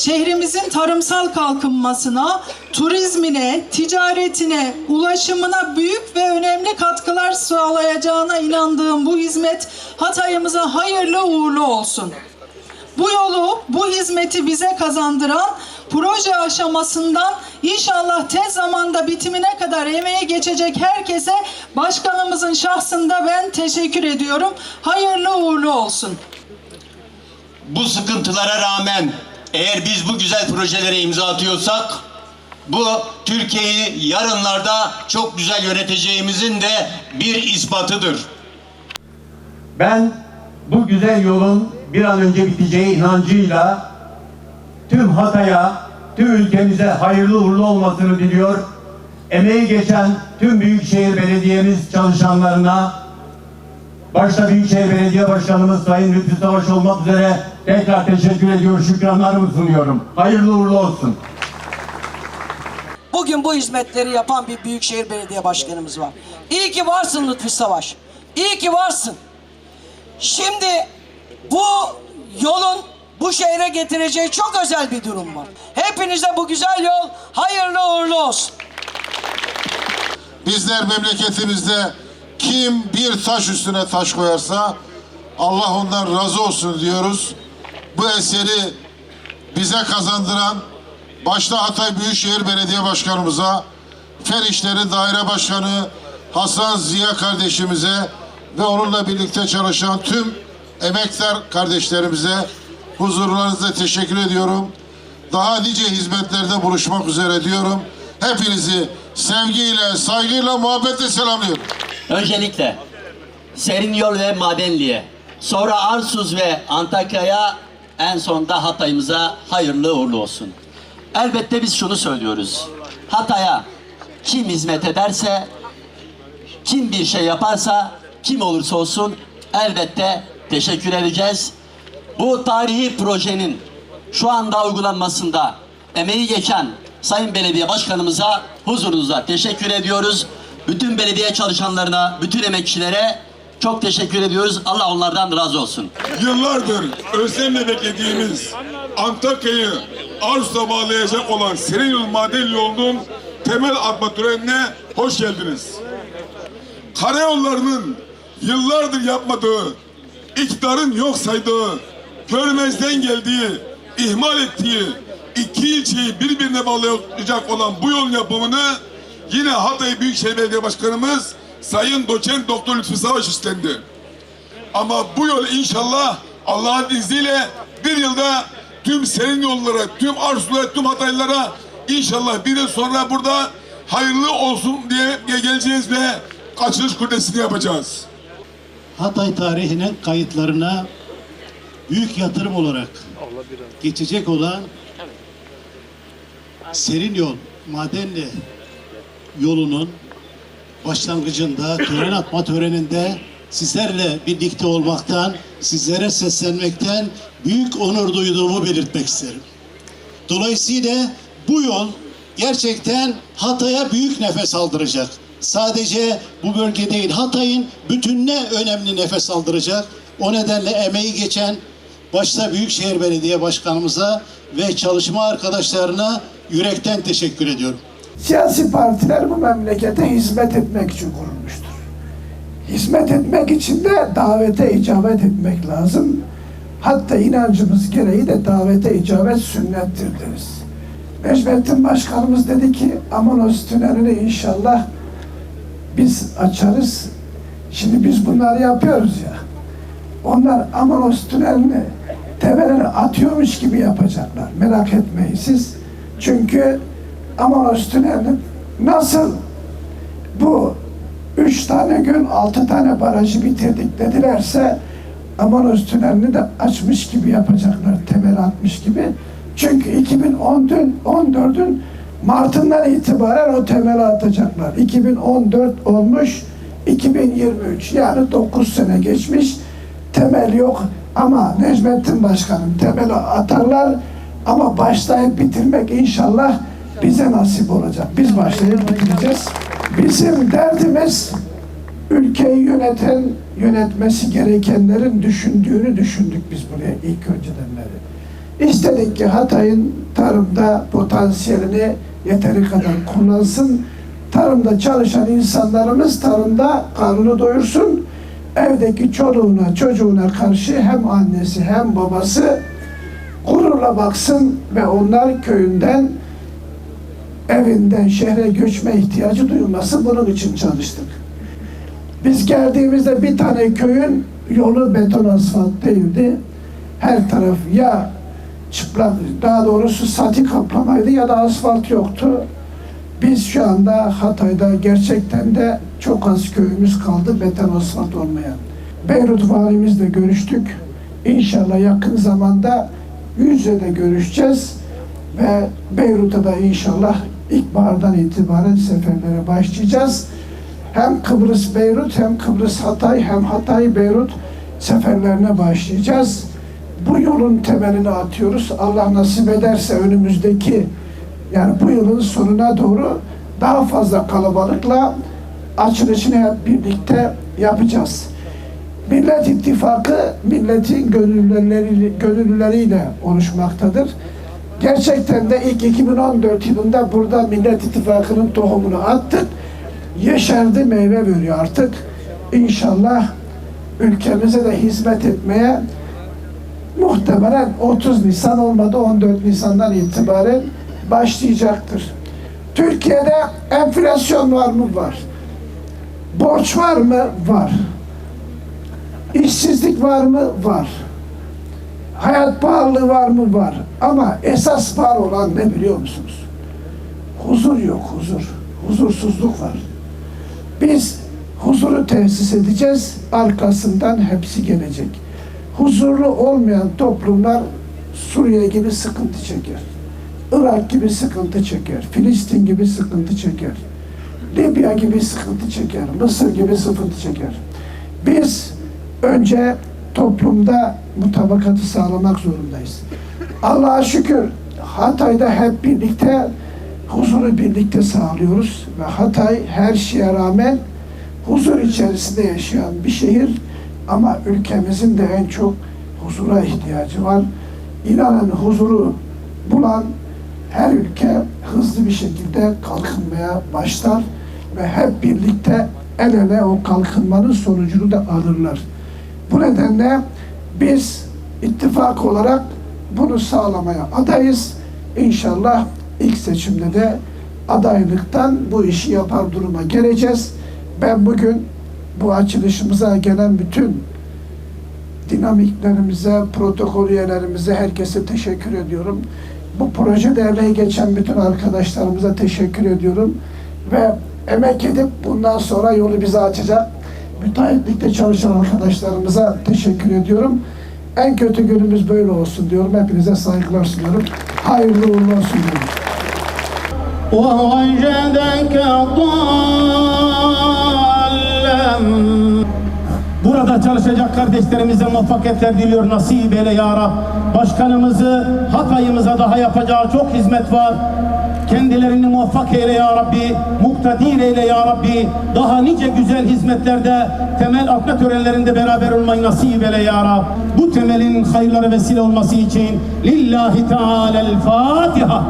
şehrimizin tarımsal kalkınmasına, turizmine, ticaretine, ulaşımına büyük ve önemli katkılar sağlayacağına inandığım bu hizmet Hatay'ımıza hayırlı uğurlu olsun. Bu yolu, bu hizmeti bize kazandıran proje aşamasından inşallah tez zamanda bitimine kadar emeği geçecek herkese başkanımızın şahsında ben teşekkür ediyorum. Hayırlı uğurlu olsun. Bu sıkıntılara rağmen eğer biz bu güzel projelere imza atıyorsak bu Türkiye'yi yarınlarda çok güzel yöneteceğimizin de bir ispatıdır. Ben bu güzel yolun bir an önce biteceği inancıyla tüm Hatay'a, tüm ülkemize hayırlı uğurlu olmasını diliyor. Emeği geçen tüm Büyükşehir Belediye'miz çalışanlarına, başta Büyükşehir Belediye Başkanımız Sayın Lütfü Savaş olmak üzere tekrar teşekkür ediyor, şükranlarımı sunuyorum. Hayırlı uğurlu olsun. Bugün bu hizmetleri yapan bir Büyükşehir Belediye Başkanımız var. İyi ki varsın Lütfi Savaş. İyi ki varsın. Şimdi bu yolun bu şehre getireceği çok özel bir durum var. Hepinize bu güzel yol hayırlı uğurlu olsun. Bizler memleketimizde kim bir taş üstüne taş koyarsa Allah ondan razı olsun diyoruz. Bu eseri bize kazandıran başta Hatay Büyükşehir Belediye Başkanımıza, Fen İşleri Daire Başkanı Hasan Ziya kardeşimize ve onunla birlikte çalışan tüm emektar kardeşlerimize huzurlarınızda teşekkür ediyorum. Daha nice hizmetlerde buluşmak üzere diyorum. Hepinizi sevgiyle, saygıyla, muhabbetle selamlıyorum. Öncelikle Serin Yol ve Madenli'ye, sonra Arsuz ve Antakya'ya, en sonda Hatay'ımıza hayırlı uğurlu olsun. Elbette biz şunu söylüyoruz. Hatay'a kim hizmet ederse, kim bir şey yaparsa, kim olursa olsun elbette teşekkür edeceğiz. Bu tarihi projenin şu anda uygulanmasında emeği geçen Sayın Belediye Başkanımıza huzurunuza teşekkür ediyoruz. Bütün belediye çalışanlarına, bütün emekçilere çok teşekkür ediyoruz. Allah onlardan razı olsun. Yıllardır özlemle beklediğimiz Antakya'yı Arsuz'a bağlayacak olan Serin Yol Maden Yolu'nun temel atma törenine hoş geldiniz. Karayollarının yıllardır yapmadığı, iktidarın yok saydığı, görmezden geldiği, ihmal ettiği iki ilçeyi birbirine bağlayacak olan bu yol yapımını yine Hatay Büyükşehir Belediye Başkanımız Sayın Doçent Doktor Lütfü Savaş üstlendi. Ama bu yol inşallah Allah'ın izniyle bir yılda tüm serin yollara, tüm arzulara, tüm Hataylılara inşallah bir yıl sonra burada hayırlı olsun diye geleceğiz ve açılış kurdesini yapacağız. Hatay tarihinin kayıtlarına büyük yatırım olarak geçecek olan Serin Yol Madenli yolunun başlangıcında tören atma töreninde sizlerle birlikte olmaktan, sizlere seslenmekten büyük onur duyduğumu belirtmek isterim. Dolayısıyla bu yol gerçekten Hatay'a büyük nefes aldıracak. Sadece bu bölge değil, Hatay'ın bütününe önemli nefes aldıracak. O nedenle emeği geçen başta Büyükşehir Belediye Başkanımıza ve çalışma arkadaşlarına yürekten teşekkür ediyorum. Siyasi partiler bu memlekete hizmet etmek için kurulmuştur. Hizmet etmek için de davete icabet etmek lazım. Hatta inancımız gereği de davete icabet sünnettir deriz. Necmettin Başkanımız dedi ki Amanos Tüneli'ni inşallah biz açarız. Şimdi biz bunları yapıyoruz ya. Onlar Amanos Tüneli'ni temelini atıyormuş gibi yapacaklar. Merak etmeyin siz. Çünkü Amanos Tüneli nasıl bu üç tane gün altı tane barajı bitirdik dedilerse Amanos Tüneli'ni de açmış gibi yapacaklar, temel atmış gibi. Çünkü 2014'ün 14'ün Mart'ından itibaren o temeli atacaklar. 2014 olmuş, 2023 yani 9 sene geçmiş. Temel yok ama Necmettin Başkan'ın temeli atarlar ama başlayıp bitirmek inşallah bize nasip olacak. Biz başlayıp bitireceğiz. Bizim derdimiz ülkeyi yöneten, yönetmesi gerekenlerin düşündüğünü düşündük biz buraya ilk önceden beri. İstedik ki Hatay'ın tarımda potansiyelini yeteri kadar kullansın. Tarımda çalışan insanlarımız tarımda karnını doyursun. Evdeki çoluğuna, çocuğuna karşı hem annesi hem babası gururla baksın ve onlar köyünden evinden şehre göçme ihtiyacı duyulması bunun için çalıştık. Biz geldiğimizde bir tane köyün yolu beton asfalt değildi. Her taraf ya çıplak, daha doğrusu sati kaplamaydı ya da asfalt yoktu. Biz şu anda Hatay'da gerçekten de çok az köyümüz kaldı beton asfalt olmayan. Beyrut valimizle görüştük. İnşallah yakın zamanda yüzle de görüşeceğiz. Ve Beyrut'a da inşallah ilkbahardan itibaren seferlere başlayacağız. Hem Kıbrıs Beyrut hem Kıbrıs Hatay hem Hatay Beyrut seferlerine başlayacağız. Bu yolun temelini atıyoruz. Allah nasip ederse önümüzdeki yani bu yılın sonuna doğru daha fazla kalabalıkla açılışını birlikte yapacağız. Millet İttifakı milletin gönüllüleriyle, gönüllüleriyle oluşmaktadır. Gerçekten de ilk 2014 yılında burada Millet İttifakı'nın tohumunu attık. Yeşerdi meyve veriyor artık. İnşallah ülkemize de hizmet etmeye muhtemelen 30 Nisan olmadı 14 Nisan'dan itibaren başlayacaktır. Türkiye'de enflasyon var mı? Var. Borç var mı? Var. İşsizlik var mı? Var. Hayat pahalılığı var mı? Var. Ama esas var olan ne biliyor musunuz? Huzur yok, huzur. Huzursuzluk var. Biz huzuru tesis edeceğiz, arkasından hepsi gelecek. Huzurlu olmayan toplumlar Suriye gibi sıkıntı çeker. Irak gibi sıkıntı çeker. Filistin gibi sıkıntı çeker. Libya gibi sıkıntı çeker. Mısır gibi sıkıntı çeker. Biz önce toplumda mutabakatı sağlamak zorundayız. Allah'a şükür Hatay'da hep birlikte huzuru birlikte sağlıyoruz ve Hatay her şeye rağmen huzur içerisinde yaşayan bir şehir ama ülkemizin de en çok huzura ihtiyacı var. İnanın huzuru bulan her ülke hızlı bir şekilde kalkınmaya başlar ve hep birlikte el ele o kalkınmanın sonucunu da alırlar. Bu nedenle biz ittifak olarak bunu sağlamaya adayız. İnşallah ilk seçimde de adaylıktan bu işi yapar duruma geleceğiz. Ben bugün bu açılışımıza gelen bütün dinamiklerimize, protokol üyelerimize, herkese teşekkür ediyorum. Bu projede emeği geçen bütün arkadaşlarımıza teşekkür ediyorum. Ve emek edip bundan sonra yolu bize açacak müteahhitlikte çalışan arkadaşlarımıza teşekkür ediyorum. En kötü günümüz böyle olsun diyorum. Hepinize saygılar sunuyorum. Hayırlı uğurlu olsun diyorum. ووجدك ضالا Burada çalışacak kardeşlerimize muvaffakiyetler diliyor nasip eyle ya Rab. Başkanımızı Hatay'ımıza daha yapacağı çok hizmet var. Kendilerini muvaffak eyle ya Rabbi, muktedir eyle ya Rabbi. Daha nice güzel hizmetlerde, temel atma törenlerinde beraber olmayı nasip eyle ya Rab. Bu temelin hayırlara vesile olması için Lillahi Teala'l-Fatiha.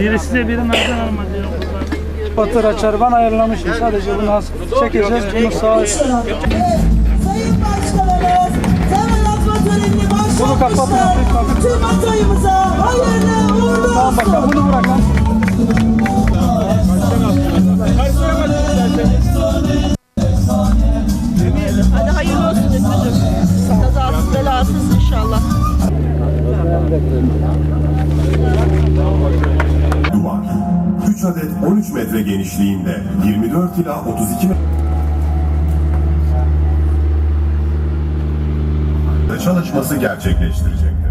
Birisi de biri nereden Batır açar ben ayarlamışım. Sadece bunu az çekeceğiz. Bunu sağa Sayın Başkanımız temel atma törenini başlatmışlar. Tüm Hatay'ımıza hayırlı uğurlu olsun. 3 adet 13 metre genişliğinde 24 ila 32 metre çalışması gerçekleştirecektir.